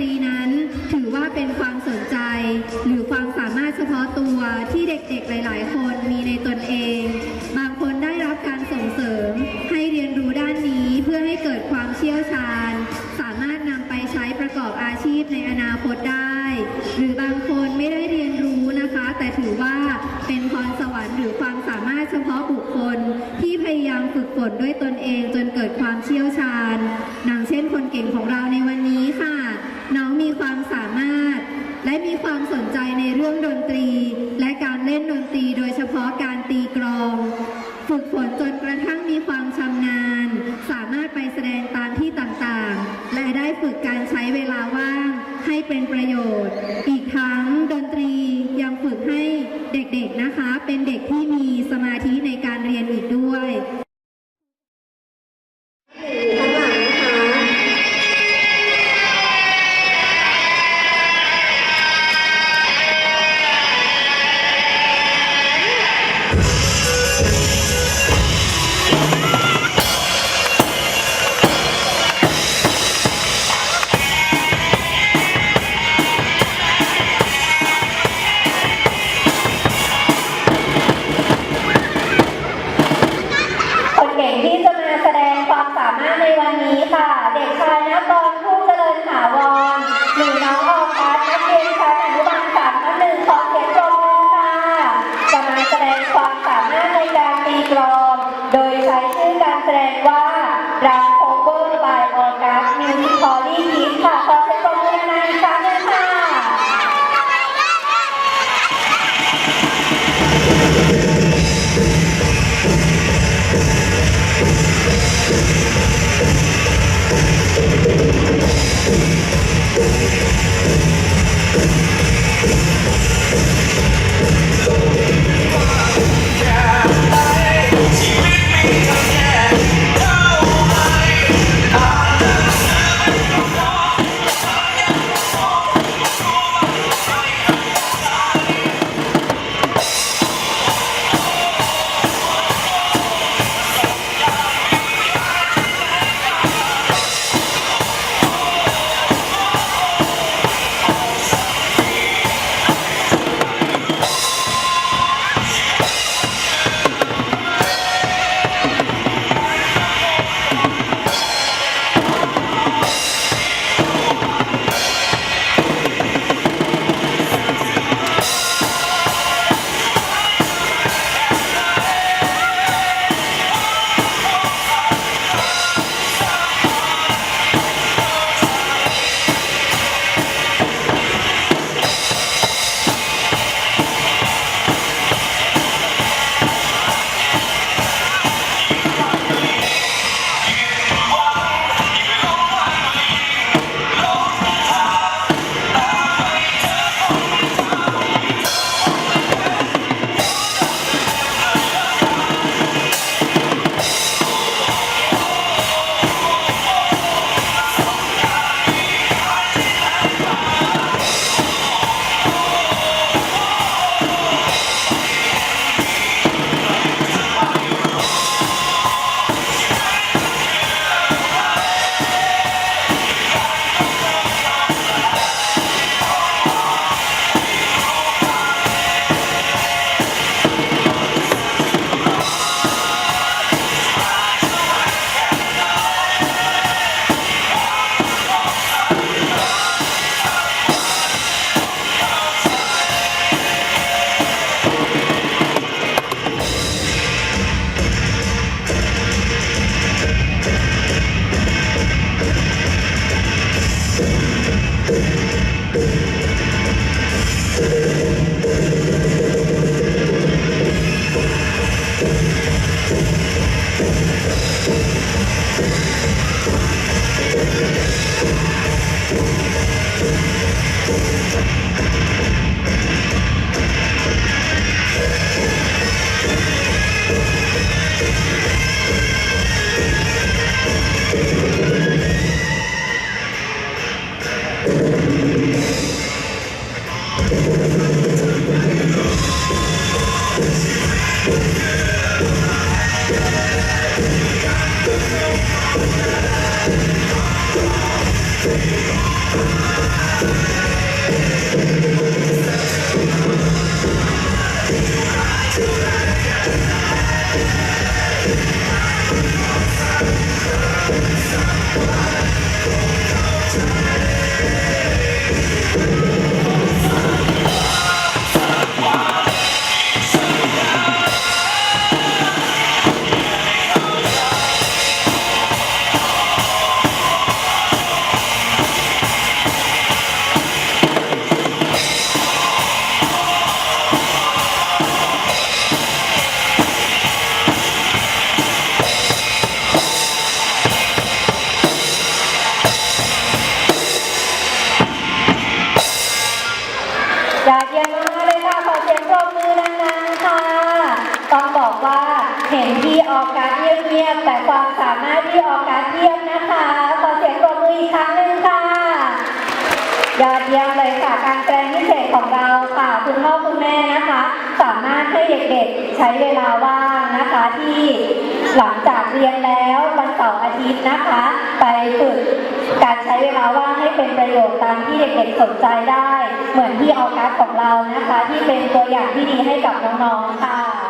ตรีนั้น ถือว่าเป็นความสนใจ หรือความสามารถเฉพาะตัวที่เด็กๆหลาย ๆ คนมีในตนเอง บางคนได้รับการส่งเสริม ให้เรียนรู้ด้านนี้เพื่อให้เกิดความเชี่ยวชาญ สามารถนำไปใช้ประกอบอาชีพในอนาคตได้ หรือบางคนไม่ได้เรียนรู้นะคะ แต่ถือว่าเป็นพรสวรรค์หรือความสามารถเฉพาะบุคคลที่พยายามฝึกฝนด้วยตนเองจนเกิดความเชี่ยวชาญ ดังเช่นคนเก่งของเราในวัน ความสามารถ และมีความสนใจในเรื่องดนตรี และการเล่นดนตรีโดยเฉพาะการตีกลอง ฝึกฝนจนกระทั่งมีความชำนาญ สามารถไปแสดงตามที่ต่างๆ และได้ฝึกการใช้เวลาว่างให้เป็นประโยชน์ อีกทั้งดน ความสามารถในการตีกลอง โดยใช้ชื่อการแสดงว่ารังโคเวอร์บายออกัสมิวสิคอลี่ทีมค่ะขอเสียงปรบมือในอีกครั้งหนึงค่ะ ข สียงที่ออกัสเงียบๆแต่ความสามารถที่ออกัสเยียบนะคะ ขอเสียงปรบมืออีกครั้งหนึ่งค่ะ ยอดเยี่ยมเลยค่ะการแปลงพิเศษของเราค่ะคุณพ่อคุณแม่นะคะ สามารถให้เด็กๆใช้เวลาว่างนะคะที่หลังจากเรียนแล้ววันเสาร์อาทิตย์นะคะ ไปฝึกการใช้เวลาว่างให้เป็นประโยชน์ตามที่เด็กๆสนใจได้ เหมือนที่ออกัสของเรานะคะ ที่เป็นตัวอย่างที่ดีให้กับน้องๆค่ะ